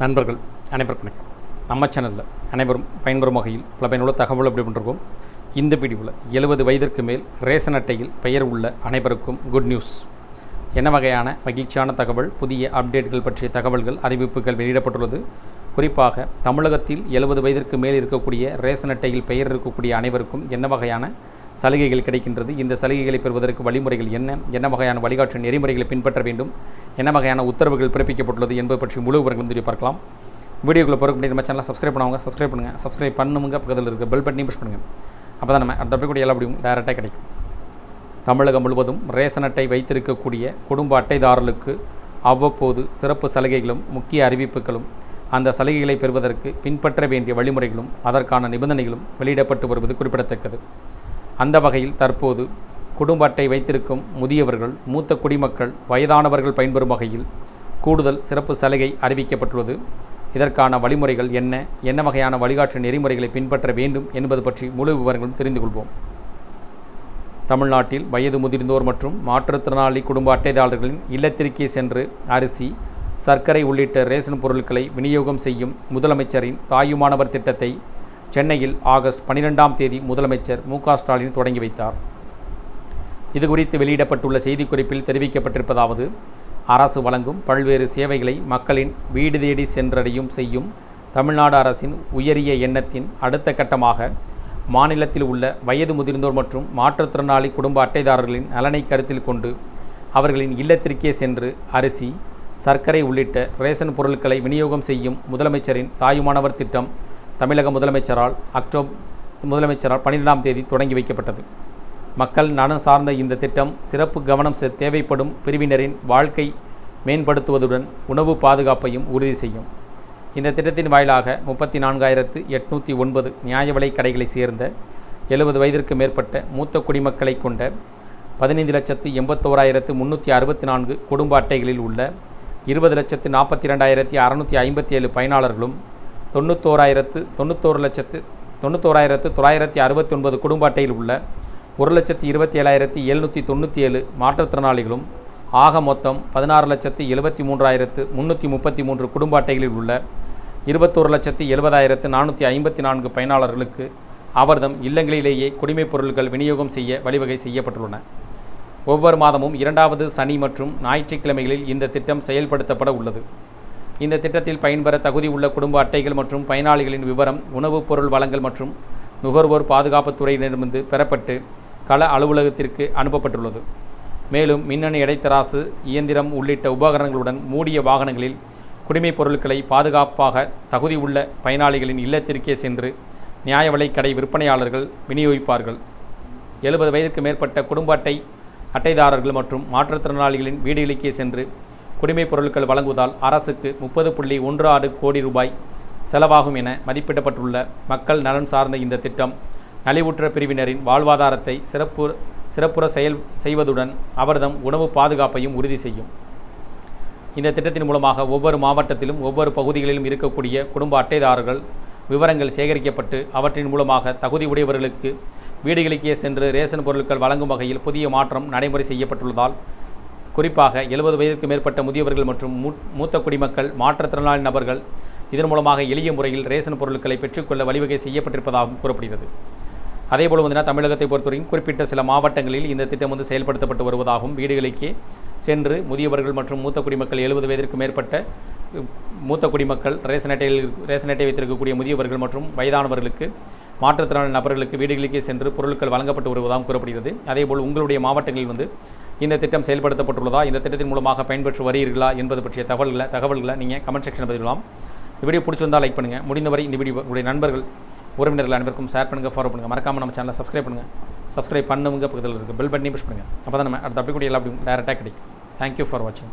நண்பர்கள் அனைவருக்கும் வணக்கம். நம்ம சேனலில் அனைவரும் பயன்பெறும் வகையில் பல பயனுள்ள தகவல் அப்படி பண்ணிருக்கோம் இந்த வீடியோவில் எழுபது வயதிற்கு மேல் ரேஷன் அட்டையில் பெயர் உள்ள அனைவருக்கும் குட் நியூஸ் என்ன வகையான மகிழ்ச்சியான தகவல் புதிய அப்டேட்கள் பற்றிய தகவல்கள் அறிவிப்புகள் வெளியிடப்பட்டுள்ளது? குறிப்பாக தமிழகத்தில் எழுபது வயதிற்கு மேல் இருக்கக்கூடிய ரேஷன் அட்டையில் பெயர் இருக்கக்கூடிய அனைவருக்கும் என்ன வகையான சலுகைகள் கிடைக்கின்றது. இந்த சலுகைகளை பெறுவதற்கு வழிமுறைகள் என்ன? என்ன வகையான வழிகாட்டு நெறிமுறைகளை பின்பற்ற வேண்டும்? என்ன வகையான உத்தரவுகள் பிறப்பிக்கப்பட்டுள்ளது என்பது பற்றி முழு விவரங்களும் தெரிய பார்க்கலாம். வீடியோக்குள்ளே போகிற முடியும் நம்ம சேனலை சப்ஸ்கிரைப் பண்ணுவாங்க சப்ஸ்கிரைப் பண்ணுங்கள் சப்ஸ்கிரைப் பண்ணுங்க பக்கத்தில் இருக்க பெல் பட்டனையும் புஷ் பண்ணுங்கள் அப்போ தான் நம்ம அடுத்த கூட எல்லா அப்படியும் டேரெக்டாக கிடைக்கும். தமிழகம் முழுவதும் ரேஷன் அட்டை வைத்திருக்கக்கூடிய குடும்ப அட்டைதாரர்களுக்கு அவ்வப்போது சிறப்பு சலுகைகளும் முக்கிய அறிவிப்புகளும் அந்த சலுகைகளை பெறுவதற்கு பின்பற்ற வேண்டிய வழிமுறைகளும் அதற்கான நிபந்தனைகளும் வெளியிடப்பட்டு வருவது குறிப்பிடத்தக்கது. அந்த வகையில் தற்போது குடும்ப அட்டை வைத்திருக்கும் முதியவர்கள் மூத்த குடிமக்கள் வயதானவர்கள் பயன்பெறும் வகையில் கூடுதல் சிறப்பு சலுகை அறிவிக்கப்பட்டுள்ளது. இதற்கான வழிமுறைகள் என்ன? என்ன வகையான வழிகாட்டு நெறிமுறைகளை பின்பற்ற வேண்டும் என்பது பற்றி முழு விவரங்களும் தெரிந்து கொள்வோம். தமிழ்நாட்டில் வயது முதிர்ந்தோர் மற்றும் மாற்றுத்திறனாளி குடும்ப அட்டைதாரர்களின் இல்லத்திற்கே சென்று அரிசி சர்க்கரை உள்ளிட்ட ரேஷன் பொருட்களை விநியோகம் செய்யும் முதலமைச்சரின் தாயுமானவர் திட்டத்தை சென்னையில் ஆகஸ்ட் பனிரெண்டாம் தேதி முதலமைச்சர் மு ஸ்டாலின் தொடங்கி வைத்தார். இதுகுறித்து வெளியிடப்பட்டுள்ள செய்திக்குறிப்பில் தெரிவிக்கப்பட்டிருப்பதாவது அரசு வழங்கும் பல்வேறு சேவைகளை மக்களின் வீடு தேடி சென்றடையும் செய்யும் தமிழ்நாடு அரசின் உயரிய எண்ணத்தின் அடுத்த கட்டமாக மாநிலத்தில் உள்ள வயது முதிர்ந்தோர் மற்றும் மாற்றுத்திறனாளி குடும்ப அட்டைதாரர்களின் நலனை கருத்தில் கொண்டு அவர்களின் இல்லத்திற்கே சென்று அரிசி சர்க்கரை உள்ளிட்ட ரேஷன் பொருட்களை விநியோகம் செய்யும் முதலமைச்சரின் தாயுமானவர் திட்டம் தமிழக முதலமைச்சரால் அக்டோபர் முதலமைச்சரால் பன்னிரெண்டாம் தேதி தொடங்கி வைக்கப்பட்டது. மக்கள் நலன் சார்ந்த இந்த திட்டம் சிறப்பு கவனம் செ- தேவைப்படும் பிரிவினரின் வாழ்க்கை மேம்படுத்துவதுடன் உணவு பாதுகாப்பையும் உறுதி செய்யும். இந்த திட்டத்தின் வாயிலாக முப்பத்தி நான்காயிரத்து எட்நூற்றி ஒன்பது நியாயவிலைக் கடைகளை சேர்ந்த எழுபது வயதிற்கு மேற்பட்ட மூத்த குடிமக்களை கொண்ட பதினைந்து லட்சத்து எண்பத்தோராயிரத்து முந்நூற்றி அறுபத்தி நான்கு குடும்ப அட்டைகளில் உள்ள இருபது லட்சத்து நாற்பத்தி ரெண்டாயிரத்தி அறநூற்றி ஐம்பத்தி ஏழு பயனாளர்களும் தொண்ணூத்தோராயிரத்து தொண்ணூத்தோரு லட்சத்து தொண்ணூத்தோராயிரத்து தொள்ளாயிரத்தி அறுபத்தி ஒன்பது குடும்ப அட்டையில் உள்ள ஒரு லட்சத்து இருபத்தி ஏழாயிரத்தி எழுநூற்றி தொண்ணூற்றி ஏழு மாற்றுத்திறனாளிகளும் ஆக மொத்தம் பதினாறு லட்சத்து எழுபத்தி மூன்றாயிரத்து முந்நூற்றி முப்பத்தி மூன்று குடும்ப அட்டைகளில் உள்ள இருபத்தோரு லட்சத்து எழுபதாயிரத்து நானூற்றி ஐம்பத்தி நான்கு பயனாளர்களுக்கு அவர்தம் இல்லங்களிலேயே குடிமைப் பொருட்கள் விநியோகம் செய்ய வழிவகை செய்யப்பட்டுள்ளன. ஒவ்வொரு மாதமும் இரண்டாவது சனி மற்றும் ஞாயிற்றுக்கிழமைகளில் இந்த திட்டம் செயல்படுத்தப்பட உள்ளது. இந்த திட்டத்தில் பயன்பெற தகுதி உள்ள குடும்ப அட்டைகள் மற்றும் பயனாளிகளின் விவரம் உணவுப் பொருள் வழங்கல் மற்றும் நுகர்வோர் பாதுகாப்புத்துறையிடமிருந்து பெறப்பட்டு கள அலுவலகத்திற்கு அனுப்பப்பட்டுள்ளது. மேலும் மின்னணு இடைத்தராசு இயந்திரம் உள்ளிட்ட உபகரணங்களுடன் மூடிய வாகனங்களில் குடிமைப் பொருட்களை பாதுகாப்பாக தகுதி உள்ள பயனாளிகளின் இல்லத்திற்கே சென்று நியாய கடை விற்பனையாளர்கள் விநியோகிப்பார்கள். எழுபது வயதுக்கு மேற்பட்ட குடும்ப அட்டை அட்டைதாரர்கள் மற்றும் மாற்றுத்திறனாளிகளின் வீடுகளுக்கே சென்று குடிமைப் பொருட்கள் வழங்குவதால் அரசுக்கு முப்பது புள்ளி ஒன்று ஆறு கோடி ரூபாய் செலவாகும் என மதிப்பிடப்பட்டுள்ள மக்கள் நலன் சார்ந்த இந்த திட்டம் நலிவுற்ற பிரிவினரின் வாழ்வாதாரத்தை சிறப்பு சிறப்புற செயல் செய்வதுடன் அவர்தம் உணவு பாதுகாப்பையும் உறுதி செய்யும். இந்த திட்டத்தின் மூலமாக ஒவ்வொரு மாவட்டத்திலும் ஒவ்வொரு பகுதிகளிலும் இருக்கக்கூடிய குடும்ப அட்டைதாரர்கள் விவரங்கள் சேகரிக்கப்பட்டு அவற்றின் மூலமாக தகுதி உடையவர்களுக்கு வீடுகளுக்கே சென்று ரேஷன் பொருட்கள் வழங்கும் வகையில் புதிய மாற்றம் நடைமுறை செய்யப்பட்டுள்ளதால் குறிப்பாக எழுபது வயதிற்கு மேற்பட்ட முதியவர்கள் மற்றும் மூத்த குடிமக்கள் மாற்றுத்திறனாளி நபர்கள் இதன் மூலமாக எளிய முறையில் ரேஷன் பொருட்களை பெற்றுக்கொள்ள வழிவகை செய்யப்பட்டிருப்பதாகவும் கூறப்படுகிறது. அதேபோல் வந்து தமிழகத்தை பொறுத்தவரைக்கும் குறிப்பிட்ட சில மாவட்டங்களில் இந்த திட்டம் வந்து செயல்படுத்தப்பட்டு வருவதாகவும் வீடுகளுக்கே சென்று முதியவர்கள் மற்றும் மூத்த குடிமக்கள் எழுபது வயதிற்கு மேற்பட்ட மூத்த குடிமக்கள் ரேஷன் அட்டையில் ரேஷன் அட்டை வைத்திருக்கக்கூடிய முதியவர்கள் மற்றும் வயதானவர்களுக்கு மாற்றுத்திறனாளி நபர்களுக்கு வீடுகளுக்கே சென்று பொருட்கள் வழங்கப்பட்டு வருவதாகவும் கூறப்படுகிறது. அதேபோல் உங்களுடைய மாவட்டங்களில் வந்து இந்த திட்டம் செயல்படுத்தப்பட்டுள்ளதா? இந்த திட்டத்தின் மூலமாக பயன்பெற்று வருகிறீர்களா என்பது பற்றிய தகவல்களை தகவல்களை நீங்கள் கமெண்ட் செக்ஷனில் பதிவிடலாம். இந்த வீடியோ பிடிச்சிருந்தால் லைக் பண்ணுங்கள் முடிந்தவரை இந்த வீடியோ உங்களுடைய நண்பர்கள் உறவினர்கள் அனைவருக்கும் ஷேர் பண்ணுங்கள் ஃபாலோ பண்ணுங்கள் மறக்காமல் நம்ம சேனலை சப்ஸ்கிரைப் பண்ணுங்கள் சப்ஸ்கிரைப் பண்ணுங்க பக்கத்தில் இருக்குது பெல் பட்டனையும் புஷ் பண்ணுங்கள் அப்போ தான் நம்ம அடுத்த அப்படி கூட எல்லாம் அப்படியும் டேரெக்டாக கிடைக்கும். தேங்க்யூ ஃபார் வாட்சிங்